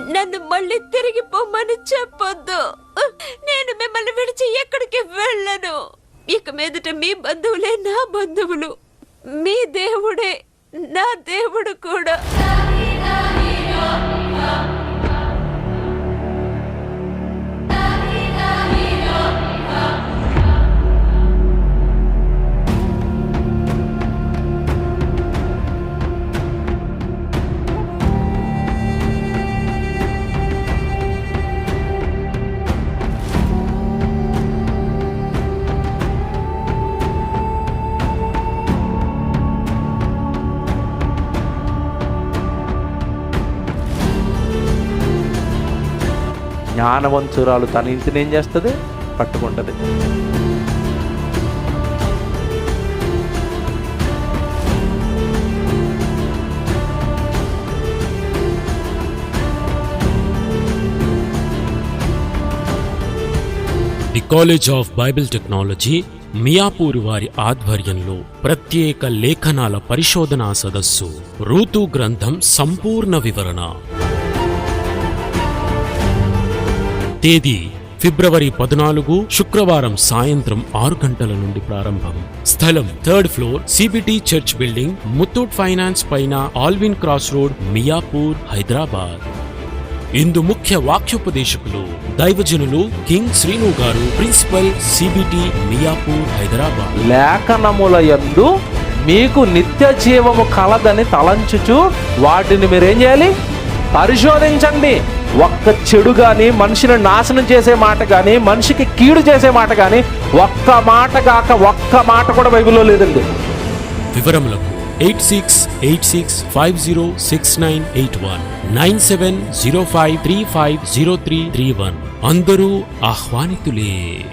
నన్ను మళ్ళీ తిరిగి పొమ్మని చెప్పొద్దు. నేను మిమ్మల్ని విడిచి ఎక్కడికి వెళ్ళను. ఇక మీదట మీ బంధువులే నా బంధువులు. మీ దేవుడే నా దేవుడు కూడా. జ్ఞానవంతురాలు తన ఇంటిని ఏం చేస్తుంది? పట్టుకుంటది. The college of Bible technology Miyapur వారి ఆధ్వర్యంలో ప్రత్యేక లేఖనాల పరిశోధనా సదస్సు ఋతు గ్రంథం సంపూర్ణ వివరణ. తేదీ ఫిబ్రవరి పద్నాలుగు శుక్రవారం సాయంత్రం ఆరు గంటల నుండి ప్రారంభం. స్థలం third floor CBT church building Muthoot finance పైన Allwyn cross road Miyapur Hyderabad. ఇందు ముఖ్య వాక్యోపదేశకులు దైవజనులు కింగ్ శ్రీను గారు ప్రిన్సిపల్ సిబిటి మియాపూర్ హైదరాబాద్. లేఖనముల యందు మీకు నిత్య జీవము కలదని తలంచుచు వాటిని మీరేం చేయాలి? పరిశోధించండి. ఒక్క చెడు కానీ మనిషిని నాశనం చేసే మాట కానీ మనిషికి కీడు చేసే మాట కానీ ఒక్క మాట కాక ఒక్క మాట కూడా బైబిల్లో లేదండి. వివరములకు eight six eight six five zero six nine eight one nine seven zero five three five zero three three one. అందరూ ఆహ్వానితులే.